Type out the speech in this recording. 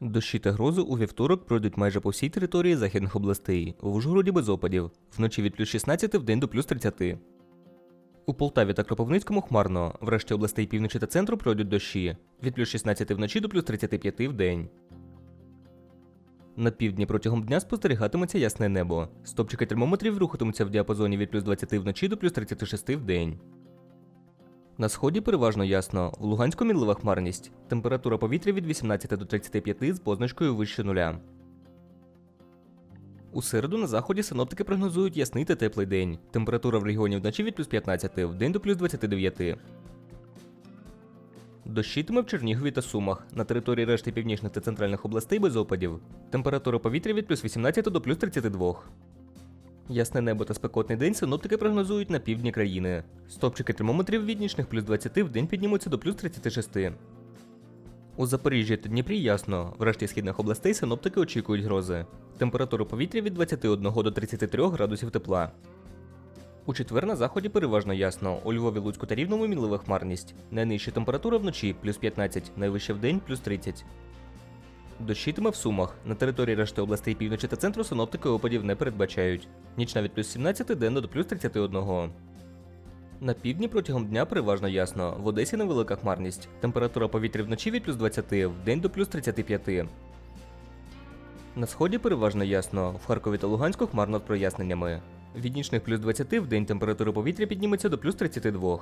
Дощі та грози у вівторок пройдуть майже по всій території західних областей. В Ужгороді без опадів. Вночі від плюс 16 в день до плюс 30. У Полтаві та Кропивницькому хмарно. В решті областей півночі та центру пройдуть дощі. Від плюс 16 вночі до плюс 35 в день. На півдні протягом дня спостерігатиметься ясне небо. Стопчики термометрів рухатимуться в діапазоні від плюс 20 вночі до плюс 36 в день. На сході переважно ясно. В Луганську мінлива хмарність. Температура повітря від 18 до 35 з позначкою вище нуля. У середу на заході синоптики прогнозують ясний та теплий день. Температура в регіоні вночі від плюс 15, в день до плюс 29. Дощитиме в Чернігові та Сумах. На території решти північних та центральних областей без опадів. Температура повітря від плюс 18 до плюс 32. Ясне небо та спекотний день синоптики прогнозують на півдні країни. Стопчики термометрів від нічних плюс 20 в день піднімуться до плюс 36. У Запоріжжі та Дніпрі ясно. В решті східних областей синоптики очікують грози. Температура повітря від 21 до 33 градусів тепла. У четвер на заході переважно ясно. У Львові, Луцьку та Рівному мінлива хмарність. Найнижча температура вночі плюс 15, найвища в день плюс 30. Дощитиме в Сумах. На території решти областей півночі та центру синоптики опадів не передбачають. Нічна від плюс 17 денно до плюс 31. На півдні протягом дня переважно ясно. В Одесі невелика хмарність. Температура повітря вночі від плюс 20, в день до плюс 35. На сході переважно ясно. В Харкові та Луганську хмарно з проясненнями. Від нічних плюс 20 в день температура повітря підніметься до плюс 32.